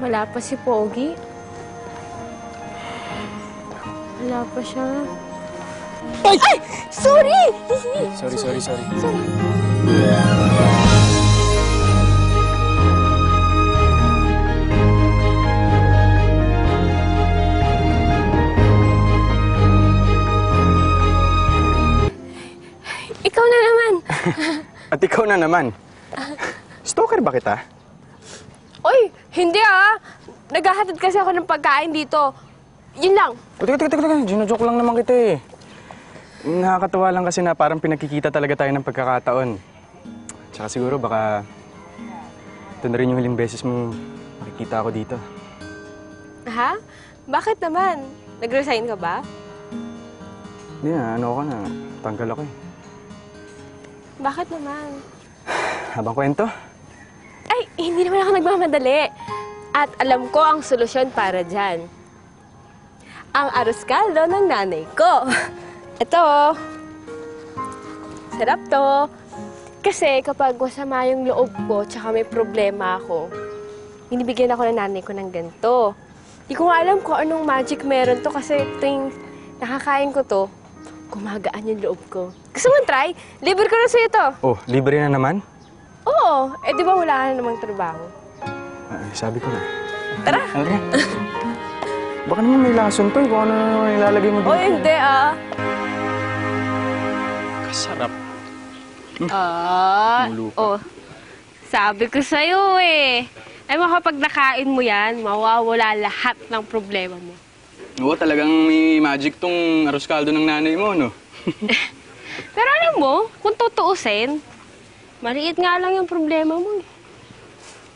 Wala pa si Pogi. Wala pa siya. Ay! Sorry! Sorry, sorry, sorry. Ikaw na naman. At ikaw na naman. Stalker ba kita? Oy, hindi ah. Naghahatid kasi ako ng pagkain dito. Yun lang. O, teka, teka, teka, teka. Ginojoke lang naman kita eh. Nakakatawa lang kasi na parang pinagkikita talaga tayo ng pagkakataon. Tsaka siguro baka ito na rin yung huling beses mo makikita ako dito. Ha? Bakit naman? Nag-resign ka ba? Hindi na, ano ako na, tanggal ako eh. Bakit naman? Habang kwento? Ay, hindi naman ako nagmamadali. At alam ko ang solusyon para dyan. Ang arroz caldo ng nanay ko. Ito. Sarap to. Kasi kapag masama yung loob ko, tsaka may problema ako, binibigyan ako ng nanay ko ng ganito. Di ko alam kung anong magic meron to kasi tuwing nakakain ko to, gumagaan yung loob ko. Gusto mo try? Libre ko na sa'yo to. Oh, libre na naman? Oo. Eh, di ba wala ka na namang trabaho? Ah, sabi ko na. Tara. Ano yan? Baka naman may lason to eh, kung ano naman ilalagay mo dito. O, hindi ah. Kasarap. Ah, Tumulo pa. oh. Sabi ko sa'yo eh. Ay mo kapag nakain mo yan, mawawala lahat ng problema mo. Oo, talagang may magic tong arroz caldo ng nanay mo, no? Pero alam mo, kung tutuusin, maliit nga lang yung problema mo. eh.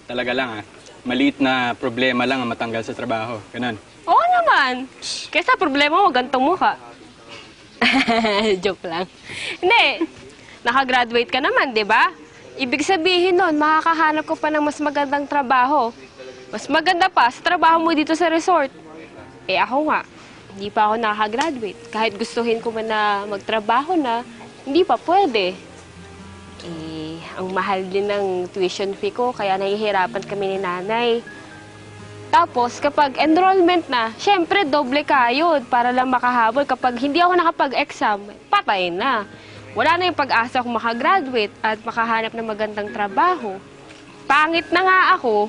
Talaga lang ah. Maliit na problema lang ang matanggal sa trabaho. Ganun. Oo naman. Kesa problema mo, gantong mukha. Joke lang. Hindi. Nakagraduate ka naman, di ba? Ibig sabihin nun, makakahanap ko pa ng mas magandang trabaho. Mas maganda pa sa trabaho mo dito sa resort. Eh ako nga, hindi pa ako nakakagraduate. Kahit gustuhin ko man na magtrabaho na, hindi pa pwede. Eh, ang mahal din ng tuition fee ko, kaya nahihirapan kami ni nanay. Tapos, kapag enrollment na, syempre, doble kayod para lang makahabol. Kapag hindi ako nakapag-exam, patay na. Wala na yung pag-asa kung makagraduate at makahanap ng magandang trabaho. Pangit na nga ako,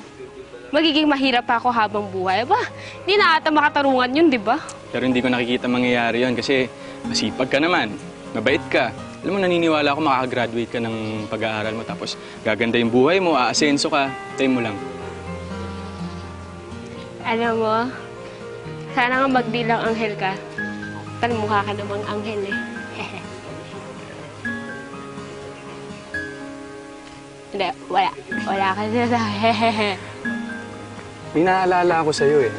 magiging mahirap ako habang buhay. Ba, hindi na ata makatarungan yun, di ba? Pero hindi ko nakikita mangyayari yon kasi masipag ka naman, mabait ka. Alam mo, naniniwala ako makakagraduate ka ng pag-aaral mo tapos gaganda yung buhay mo, aasenso ka, tayo mo lang. Alam mo, sana nga magdilang anghel ka. Mukha ka namang anghel eh. Hindi, wala. Wala ka sa May naalala ako sa'yo eh.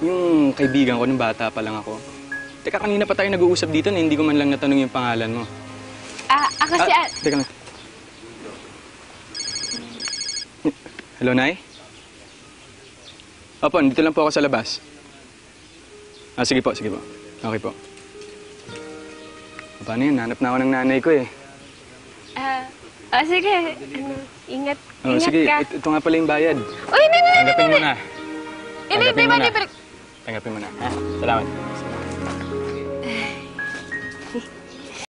Yung kaibigan ko nung bata pa lang ako. Teka, kanina pa tayo nag-uusap dito na hindi ko man lang natanong yung pangalan mo. Ah, ako si... Ah, Al- teka lang. Hello, Nay? Opo, dito lang po ako sa labas. Ah, sige po, sige po. Okay po. Paano yun? Hanap na ako ng nanay ko eh. Ah, ah, sige. Ano, ingat. Oh, ingat sige, ka. ito, ito nga pala yung bayad. Uy, hindi, hindi, hindi, Tanggapin mo na. Hindi, hindi, hindi. Tanggapin mo na. Ha? Salamat.